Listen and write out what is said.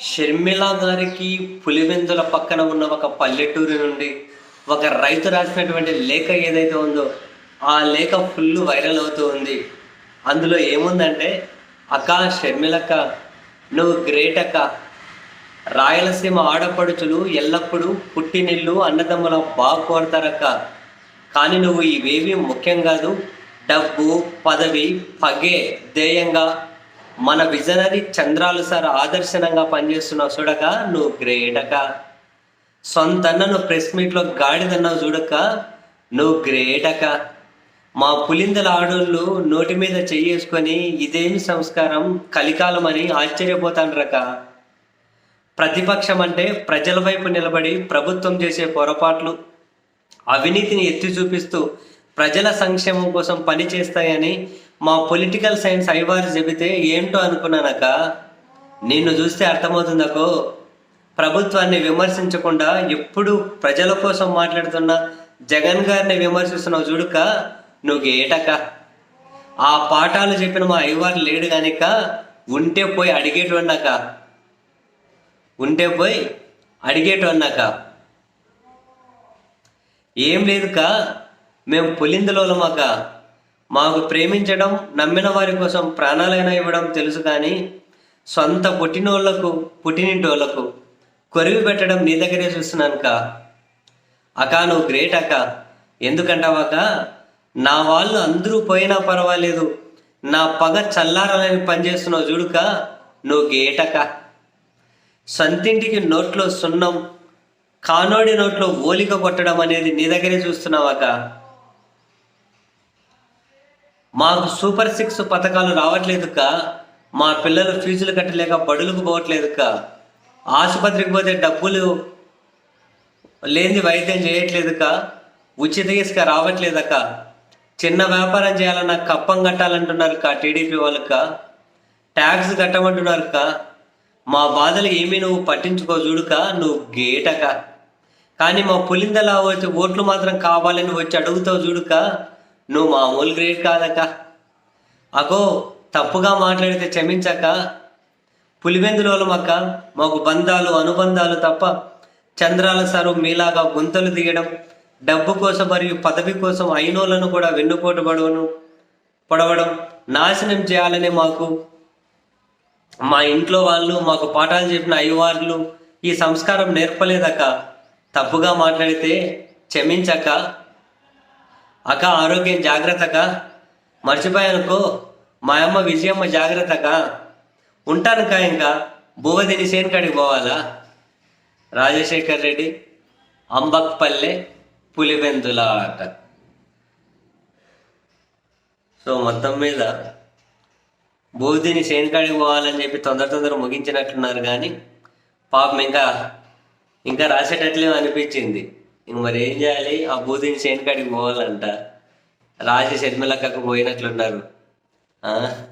షర్మిల గారికి పులివెందుల పక్కన ఉన్న ఒక పల్లెటూరు నుండి ఒక రైతు రాసినటువంటి లేఖ ఏదైతే ఉందో ఆ లేఖ ఫుల్ వైరల్ అవుతూ ఉంది. అందులో ఏముందంటే అక్క షర్మిలక్క నువ్వు గ్రేట్ అక్క. రాయలసీమ ఆడపడుచులు ఎల్లప్పుడూ పుట్టినిల్లు అన్నదమ్ముల బాగా కోరతారక్క. కానీ నువ్వు ఇవేవి ముఖ్యం కాదు. డబ్బు పదవి పగే ధ్యేయంగా మన విజనరీ చంద్రాలు సార్ ఆదర్శనంగా పనిచేస్తున్నావు చూడక నువ్వు గ్రేటక. సొంతన్న నువ్వు ప్రెస్ మీట్లో గాడిదన్నావు చూడక నువ్వు గ్రేట్ మా పులిందల ఆడోళ్ళు నోటి మీద చెయ్యేసుకొని ఇదేమి సంస్కారం కలికాలం అని ఆశ్చర్యపోతాండ్రక. ప్రతిపక్షం అంటే ప్రజల వైపు నిలబడి ప్రభుత్వం చేసే పొరపాట్లు అవినీతిని ఎత్తి చూపిస్తూ ప్రజల సంక్షేమం కోసం పని చేస్తాయని మా పొలిటికల్ సైన్స్ అయ్యవారు చెబితే ఏంటో అనుకున్నానక నిన్ను చూస్తే అర్థమవుతుందకో. ప్రభుత్వాన్ని విమర్శించకుండా ఎప్పుడు ప్రజల కోసం మాట్లాడుతున్న జగన్ గారిని విమర్శిస్తున్నావు చూడుక నువ్వు ఏటక ఆ పాఠాలు చెప్పిన మా అయ్యవారు లేడు గానిక ఉంటే పోయి అడిగేటోన్నాక ఉంటే పోయి అడిగేటోన్నాక ఏం లేదుక మేము పులిందులోలమాక మాకు ప్రేమించడం నమ్మిన వారి కోసం ప్రాణాలైనా ఇవ్వడం తెలుసు కానీ సొంత పుట్టినోళ్ళకు పుట్టినింటోళ్ళకు కొరివి పెట్టడం నీ దగ్గరే చూస్తున్నానుక అక్క నువ్వు గ్రేట్ అక్క ఎందుకంటావాక నా వాళ్ళు అందరూ పోయినా పర్వాలేదు. నా పగ చల్లారాలని పనిచేస్తున్నావు చూడుక నువ్వు గేటక సొంతింటికి నోట్లో సున్నం కానోడి నోట్లో ఓలిక కొట్టడం అనేది నీ దగ్గరే చూస్తున్నావాక మాకు సూపర్ సిక్స్ పథకాలు రావట్లేదుక. మా పిల్లలు ఫీజులు కట్టలేక బడులకు పోవట్లేదుక. ఆసుపత్రికి పోతే డబ్బులు లేని వైద్యం చేయట్లేదుక. ఉచిత ఇసుక రావట్లేదక. చిన్న వ్యాపారం చేయాలన్నా కప్పం కట్టాలంటున్నారు కా టీడీపీ వాళ్ళక. ట్యాక్స్ కట్టమంటున్నారు కా మా బాధలు ఏమీ నువ్వు పట్టించుకో చూడుక నువ్వు గేటక. కానీ మా పులిందలా వచ్చి ఓట్లు మాత్రం కావాలని వచ్చి అడుగుతావు చూడుక. నువ్వు మామూలు గ్రేట్ కాదక్క. అగో తప్పుగా మాట్లాడితే క్షమించక పులివెందులోలం అక్క మాకు బంధాలు అనుబంధాలు తప్ప చంద్రాల సారు మీలాగా గుంతలు దిగడం డబ్బు కోసం మరియు పదవి కోసం అయినోళ్ళను కూడా వెన్నుపోటు పడవను పొడవడం నాశనం చేయాలని మాకు మా ఇంట్లో వాళ్ళు మాకు పాఠాలు చెప్పిన అయ్యవార్లు ఈ సంస్కారం నేర్పలేదక్క. తప్పుగా మాట్లాడితే క్షమించక అక్క ఆరోగ్యం జాగ్రత్తగా. మర్చిపోయానుకో. మా అమ్మ విజయమ్మ జాగ్రత్తగా. ఉంటానుక ఇంకా. భూవదిని సేన్కాడికి పోవాలా? రాజశేఖర్ రెడ్డి అంబక్పల్లె పులివెందుల ఆట సో మొత్తం మీద బూదిని సేన్కాడికి పోవాలని చెప్పి తొందర తొందర ముగించినట్లున్నారు కానీ పాపం ఇంకా ఇంకా రాసేటట్లే అనిపించింది ఇంక మరి ఏం చేయాలి? ఆ బూదిని సేన్కాడికి పోవాలంట. రాజు షర్మిలక్కకు పోయినట్లున్నారు. ఆ?